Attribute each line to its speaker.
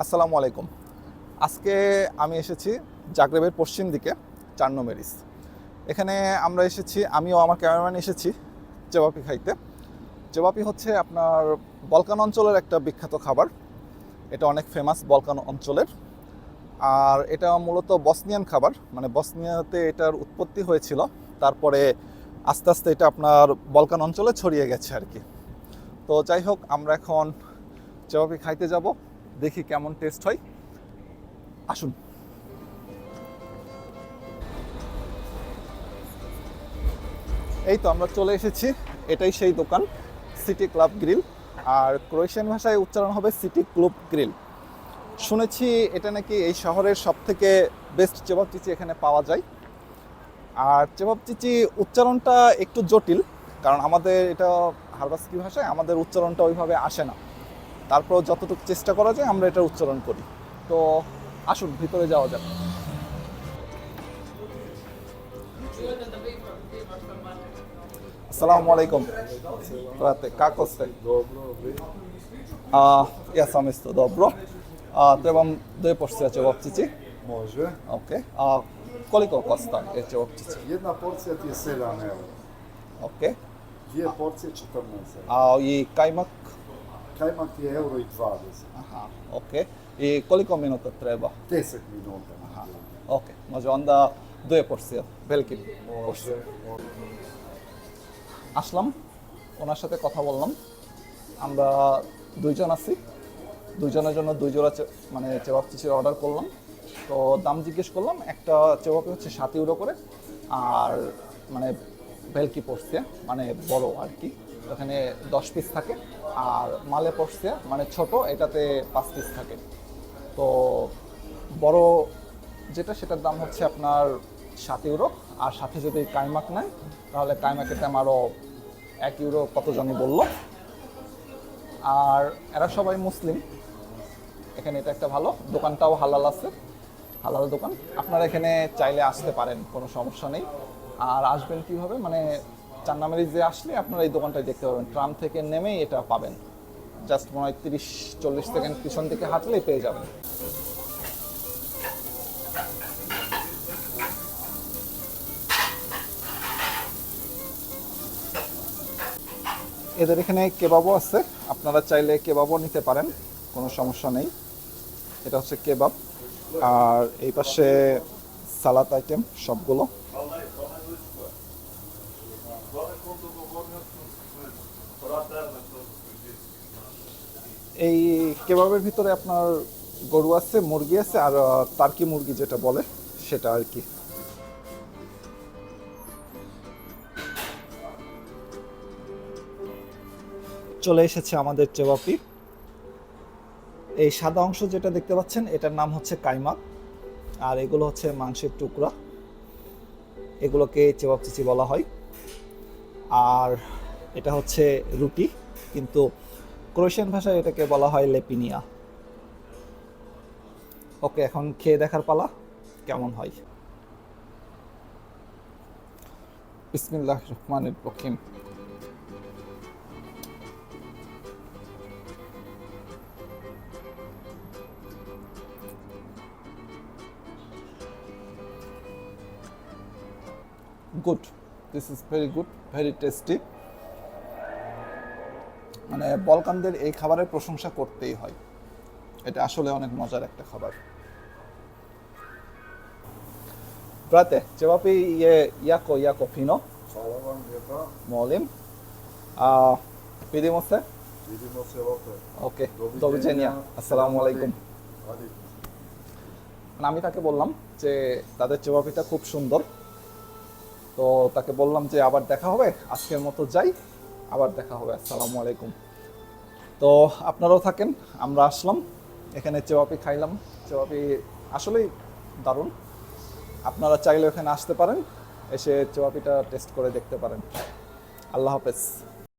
Speaker 1: আসসালামু আলাইকুম। আজকে আমি এসেছি জাগরেবের পশ্চিম দিকে চার্নোমেরিস এখানে আমরা এসেছি, আমিও আমার ক্যামেরাম্যান এসেছি চেবাপি খাইতে। চেবাপি হচ্ছে আপনার বলকান অঞ্চলের একটা বিখ্যাত খাবার। এটা অনেক ফেমাস বলকান অঞ্চলের। আর এটা মূলত বসনিয়ান খাবার মানে বসনিয়াতে এটার উৎপত্তি হয়েছিল। তারপরে আস্তে আস্তে এটা আপনার বলকান অঞ্চলে ছড়িয়ে গেছে আর কি। তো যাই হোক, আমরা এখন চেবাপি খাইতে যাব। দেখি কেমন টেস্ট হয়। আসুন। এই তো আমরা চলে এসেছি, এটাই সেই দোকান সিটি ক্লাব গ্রিল আর ক্রোয়েশিয়ান ভাষায় উচ্চারণ হবে সিটি ক্লাব গ্রিল শুনেছি এটা নাকি এই শহরের সব থেকে বেস্ট চেবাব চিচি এখানে পাওয়া যায়। আর চেবাব চিচি উচ্চারণটা একটু জটিল, কারণ আমাদের এটা হারবাস্কি ভাষায় আমাদের উচ্চারণটা ওইভাবে আসে না। তারপর যতটুকু চেষ্টা করা যায় আমরা এটা উচ্চারণ করি। তো আসুন ভিতরে যাওয়া যাক। আসসালামু
Speaker 2: আলাইকুম। রাতে কাকসে আ ওকে আ
Speaker 1: ওকে।
Speaker 2: Две порции 14
Speaker 1: kajmak?
Speaker 2: Kajmak ti je euro i 20.
Speaker 1: Aha, ok. I koliko minuta treba?
Speaker 2: 10 minuta.
Speaker 1: Aha, ok. Može onda dvije porcije, veliki porcije. আসলাম ওনার সাথে কথা বললাম আমরা দুইজন আছি দুইজনের জন্য দুই জোড়া মানে চেবাব চিচির অর্ডার করলাম তো দাম জিজ্ঞেস করলাম একটা চেবাপে হচ্ছে সাত ইউরো করে আর মানে ভেলকি পড়ছে মানে বড় আর কি। ওখানে দশ পিস থাকে, আর মালে পড়ছে মানে ছোট, এটাতে পাঁচ পিস থাকে। তো বড় যেটা, সেটার দাম হচ্ছে আপনার সাত ইউরো আর সাথে যদি কাইমাক নেয়, তাহলে কাইমাকের দাম আরও এক ইউরো কত জানি বলল? আর এরা সবাই মুসলিম, এখানে এটা একটা ভালো, দোকানটাও হালাল আছে, হালাল দোকান। আপনারা এখানে চাইলে আসতে পারেন, কোনো সমস্যা নেই। আর আসবেন কীভাবে? মানে চান্নামারি যে আসলে আপনারা এই দোকানটায় দেখতে পাবেন ট্রাম থেকে নেমেই এটা পাবেন। জাস্ট মনে হয় তিরিশ, চল্লিশ সেকেন্ড পিছন থেকে হাঁটলেই পেয়ে যাবেন। এদের এখানে কেবাবও আছে। আপনারা চাইলে কেবাবও নিতে পারেন। কোনো সমস্যা নেই। এটা হচ্ছে কেবাব। আর এই পাশে সালাদ আইটেম সবগুলো। এই কেবাবের ভিতরে আপনার গরু আছে, মুরগি আছে, আর টার্কি মুরগি যেটা বলে সেটা আর কি। চলে এসেছে আমাদের চেবাপি। এই সাদা অংশ যেটা দেখতে পাচ্ছেন, এটার নাম হচ্ছে কাইমা, আর এগুলো হচ্ছে মাংসের টুকরা। এগুলোকে চেবাপ চিচি বলা হয়। আর এটা হচ্ছে রুটি, কিন্তু ক্রোয়েশিয়ান ভাষায় এটাকে বলা হয় লেপিনিয়া। ওকে, এখন খেয়ে দেখার পালা কেমন হয়? বিসমিল্লাহ রহমানির রহিম। Good, this is very good, very tasty. মানে বলকানদের এই খাবারের প্রশংসা করতেই হয় এটা আসলে অনেক মজার একটা খাবার
Speaker 2: lijepa.
Speaker 1: molim. A, vidimo se.
Speaker 2: Vidimo se opet.
Speaker 1: Okay doviđenja. আসসালামু আলাইকুম মানে আমি তাকে বললাম যে তাদের চেবাপিটা খুব সুন্দর তো তাকে বললাম যে আবার দেখা হবে আজকের মতো যাই আবার দেখা হবে, আসসালামু আলাইকুম। তো আপনারাও থাকেন, আমরা আসলাম। এখানে চেবাপি খাইলাম। চেবাপি আসলেই দারুণ। আপনারা চাইলে এখানে আসতে পারেন, এসে চেবাপিটা টেস্ট করে দেখতে পারেন। আল্লাহ হাফেজ।